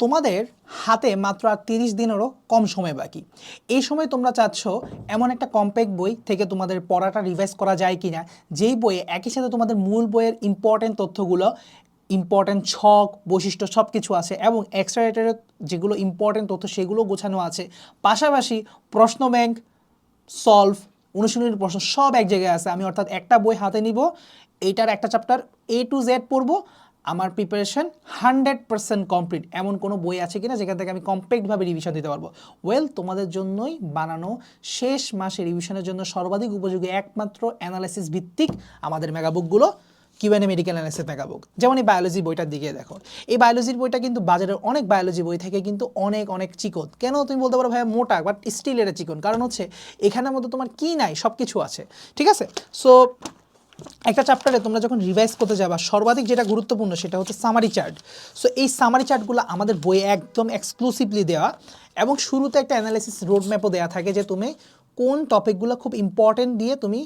তোমাদের হাতে মাত্র আর তিরিশ দিনেরও কম সময় বাকি। এই সময় তোমরা চাচ্ছ এমন একটা কম্প্যাক্ট বই থেকে তোমাদের পড়াটা রিভাইজ করা যায় কিনা? যেই বইয়ে একই সাথে তোমাদের মূল বইয়ের ইম্পর্টেন্ট তথ্যগুলো ইম্পর্টেন্ট ছক, বৈশিষ্ট্য সব কিছু আছে এবং এক্সট্রা রাইটারের যেগুলো ইম্পর্টেন্ট তথ্য সেগুলো গোছানো আছে। পাশাপাশি প্রশ্ন ব্যাংক সলভ অনুশীলনের প্রশ্ন সব এক জায়গায় আছে। আমি অর্থাৎ একটা বই হাতে নিব, এইটার একটা চ্যাপ্টার এ টু জেড পড়ব আমার প্রিপারেশন হান্ড্রেড পার্সেন্ট কমপ্লিট এমন কোনো বই আছে কিনা যেখান থেকে আমি কমপ্লিটভাবে রিভিশন দিতে পারব। ওয়েল তোমাদের জন্যই বানানো শেষ মাসে রিভিশনের জন্য সর্বাধিক উপযোগী একমাত্র অ্যানালাইসিস ভিত্তিক আমাদের মেগাবুকগুলো কিউএনএ মেডিকেল অ্যানালিসিস মেগাবুক যেমন এই বায়োলজি বইটার দিকে দেখো। এই বায়োলজির বইটা কিন্তু বাজারের অনেক বায়োলজি বই থেকে, কিন্তু অনেক অনেক চিকন। কেন তুমি বলতে পারো ভাই মোটা বাট স্টিল এটা চিকন? কারণ হচ্ছে এখানের মধ্যে তোমার কি নাই? সব কিছু আছে। ঠিক আছে? সো একটা চ্যাপ্টারে তোমরা যখন রিভাইজ করতে যাবা, সর্বাধিক যেটা গুরুত্বপূর্ণ সেটা হচ্ছে সামারি চার্ট সো এই সামারি চার্টগুলো আমাদের বইয়ে একদম এক্সক্লুসিভলি দেওয়া এবং শুরুতে একটা অ্যানালাইসিস রোড ম্যাপও দেওয়া থাকে যে তুমি কোন টপিকগুলো খুব ইম্পর্টেন্ট দিয়ে তুমি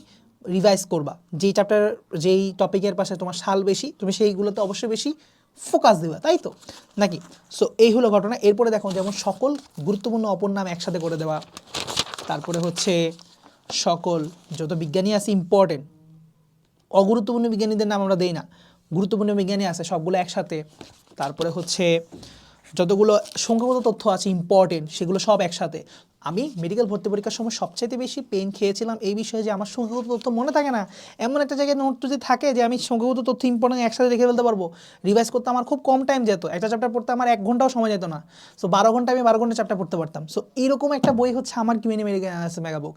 রিভাইজ করবা। যেই চ্যাপ্টার যেই টপিকের পাশে তোমার সাল বেশি, তুমি সেইগুলোতে অবশ্যই বেশি ফোকাস দেবা, তাই তো? নাকি? সো এই হলো ঘটনা। এরপরে দেখো যেমন সকল গুরুত্বপূর্ণ অপর নাম একসাথে করে দেওয়া। তারপরে হচ্ছে সকল যত বিজ্ঞানী আছে ইম্পর্টেন্ট অগুরুত্বপূর্ণ বিজ্ঞানীদের নাম আমরা দেই না। গুরুত্বপূর্ণ বিজ্ঞানী আছে, সবগুলো একসাথে। তারপরে হচ্ছে যতগুলো সংখ্যাগত তথ্য আছে ইম্পর্টেন্ট সেগুলো সব একসাথে। আমি মেডিকেল ভর্তি পরীক্ষার সময় সবচাইতে বেশি পেন খেয়েছিলাম এই বিষয়ে যে আমার সংখ্যাগত তথ্য মনে থাকে না। এমন একটা জায়গায় নোট যদি থাকে যে আমি সংখ্যাগত তথ্য ইম্পর্টেন্ট একসাথে রেখে ফেলতে পারব রিভাইজ করতে আমার খুব কম টাইম যেত, একটা চ্যাপ্টার পড়তে আমার এক ঘন্টাও সময় যেত না। সো বারো ঘণ্টা আমি বারো ঘণ্টা চ্যাপ্টার পড়তে পারতাম। সো এরকম একটা বই হচ্ছে আমার QnA medical analysis mega book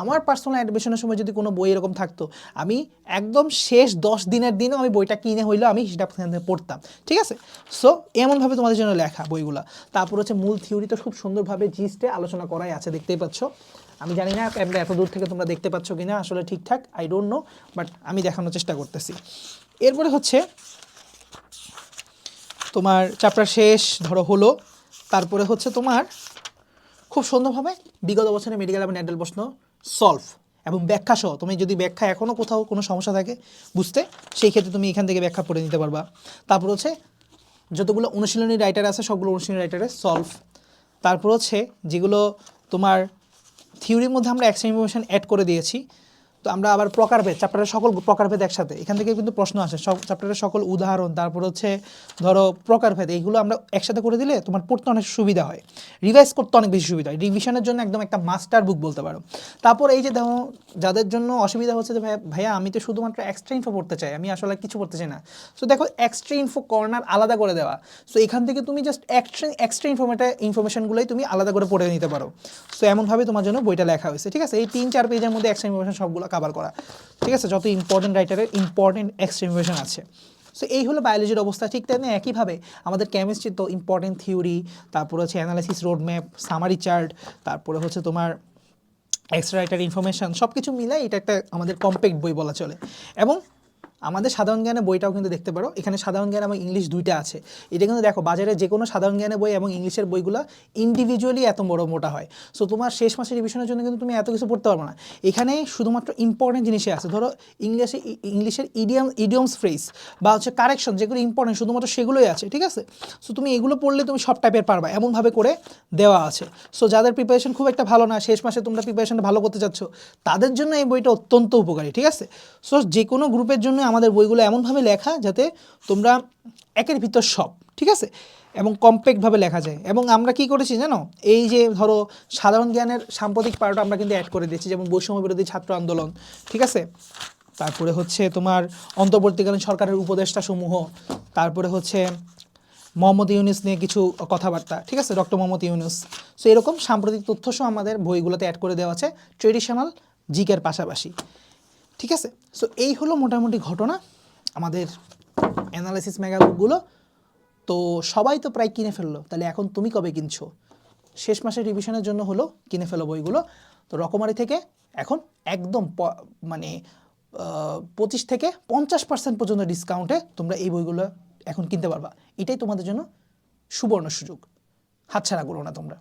আমার পার্সোনাল অ্যাডমিশনের সময় যদি কোনো বই এরকম থাকতো, আমি একদম শেষ দশ দিনের দিনও আমি বইটা কিনে হইলেও আমি সেটা পড়তাম। ঠিক আছে? সো এমনভাবে তোমাদের জন্য লেখা বইগুলো। তারপর হচ্ছে মূল থিওরি তো খুব সুন্দরভাবে জিস্টে আলোচনা করাই আছে, দেখতেই পাচ্ছ। আমি জানি না ক্যামেরা এত দূর থেকে তোমরা দেখতে পাচ্ছ কিনা, আসলে ঠিকঠাক আই ডোন্ট নো বাট আমি দেখানোর চেষ্টা করতেছি। এরপরে হচ্ছে, তোমার চ্যাপ্টার শেষ, ধরো হলো, তারপরে হচ্ছে তোমার খুব সুন্দরভাবে বিগত বছরে মেডিকেল এবং অ্যাডাল্ট প্রশ্ন সলভ এবং ব্যাখ্যা সহ। তুমি যদি ব্যাখ্যা এখনও কোথাও কোনো সমস্যা থাকে বুঝতে, সেই ক্ষেত্রে তুমি এখান থেকে ব্যাখ্যা পড়ে নিতে পারবা। তারপর হচ্ছে, যতগুলো অনুশীলনী রাইটার আছে, সবগুলো অনুশীলনী রাইটারে সলভ তারপর হচ্ছে, যেগুলো তোমার থিওরির মধ্যে আমরা এক্সট্রা ইনফরমেশান অ্যাড করে দিয়েছি। তো আমরা আবার প্রকারভেদ চ্যাপ্টারের সকল প্রকারভেদ একসাথে। এখান থেকে কিন্তু প্রশ্ন আসে, সব চ্যাপ্টারের সকল উদাহরণ, তারপর হচ্ছে ধরো প্রকারভেদ এইগুলো আমরা একসাথে করে দিলে তোমার পড়তে অনেক সুবিধা হয়। রিভাইজ করতে অনেক বেশি সুবিধা হয়। রিভিশনের জন্য একদম একটা মাস্টার বুক বলতে পারো। তারপর এই যে দেখো, যাদের জন্য অসুবিধা হচ্ছে যে, ভাইয়া ভাইয়া, আমি তো শুধুমাত্র এক্সট্রা ইনফো পড়তে চাই, আমি আসলে কিছু পড়তে চাই না। সো দেখো এক্সট্রা ইনফো কর্নার আলাদা করে দেওয়া। সো এখান থেকে তুমি জাস্ট এক্সট্রা এক্সট্রা ইনফরমেটা ইনফরমেশনগুলোই তুমি আলাদা করে পড়ে নিতে পারো। সো এমনভাবে তোমার জন্য বইটা লেখা হয়েছে, ঠিক আছে? এই তিন, চার পেজের মধ্যে এক্সট্রা ইনফরমেশন সবগুলো কভার করা। ঠিক আছে? যত ইম্পর্টেন্ট রাইটারের ইম্পর্টেন্ট এক্সট্রা আছে। সো এই হলো বায়োলজির অবস্থা। ঠিক তেমনি একইভাবে আমাদের কেমিস্ট্রি তো ইম্পর্টেন্ট থিওরি তারপর হচ্ছে অ্যানালাইসিস রোডম্যাপ সামারি চার্ট তারপরে হচ্ছে তোমার এক্সট্রা রাইটার ইনফরমেশান সব কিছু মিলে এটা একটা আমাদের কম্প্যাক্ট বই বলা চলে। এবং আমাদের সাধারণ জ্ঞানে বইটাও কিন্তু দেখতে পারো। এখানে সাধারণ জ্ঞান এবং ইংলিশ দুইটা আছে। এটা কিন্তু দেখো, বাজারে যে কোনো সাধারণ জ্ঞানের বই এবং ইংলিশের বইগুলো ইন্ডিভিজুয়ালি এত বড় মোটা হয়। সো তোমার শেষ মাসের রিভিশনের জন্য কিন্তু তুমি এত কিছু পড়তে পারবে না। এখানে শুধুমাত্র ইম্পর্টেন্ট জিনিসই আছে। ধরো, ইংলিশে, ইংলিশের ইডিয়াম ইডিয়মস ফ্রেজ বা হচ্ছে কারেকশন যেগুলো ইম্পর্টেন্ট শুধুমাত্র সেগুলোই আছে, ঠিক আছে? সো তুমি এগুলো পড়লে তুমি সব টাইপের পারবা। এমনভাবে করে দেওয়া আছে। সো যাদের প্রিপারেশন খুব একটা ভালো না, শেষ মাসে তোমরা প্রিপারেশনটা ভালো করতে চাচ্ছ, তাদের জন্য এই বইটা অত্যন্ত উপকারী, ঠিক আছে? সো যে কোনো গ্রুপের জন্য আমাদের বইগুলো এমনভাবে লেখা যাতে তোমরা একের ভিতর সব, ঠিক আছে? এবং কম্প্যাক্টভাবে লেখা যায়। এবং আমরা কি করেছি জানো? এই যে ধরো সাধারণ জ্ঞানের সাম্প্রতিক পার্ট আমরা কিন্তু অ্যাড করে দিয়েছি, যেমন বৈষম্য বিরোধী ছাত্র আন্দোলন, ঠিক আছে? তারপরে হচ্ছে তোমার অন্তর্বর্তীকালীন সরকারের উপদেষ্টা সমূহ, তারপরে হচ্ছে মোহাম্মদ ইউনুস নিয়ে কিছু কথাবার্তা, ঠিক আছে? ডক্টর মোহাম্মদ ইউনুস। সো এরকম সাম্প্রতিক তথ্যসহ আমাদের বইগুলোতে অ্যাড করে দেওয়া আছে। ট্রেডিশনাল, জিকের পাশাপাশি। ঠিক আছে? সো এই হলো মোটামুটি ঘটনা আমাদের অ্যানালাইসিস ম্যাগাবুকগুলো তো সবাই তো প্রায় কিনে ফেলল। তাহলে এখন তুমি কবে কিনছো? শেষ মাসের রিভিশনের জন্য হলো কিনে ফেলো বইগুলো। তো রকমারি থেকে এখন একদম মানে পঁচিশ থেকে পঞ্চাশ পার্সেন্ট পর্যন্ত ডিসকাউন্টে তোমরা এই বইগুলো এখন কিনতে পারবা। এটাই তোমাদের জন্য সুবর্ণ সুযোগ। হাতছাড়া করো না তোমরা।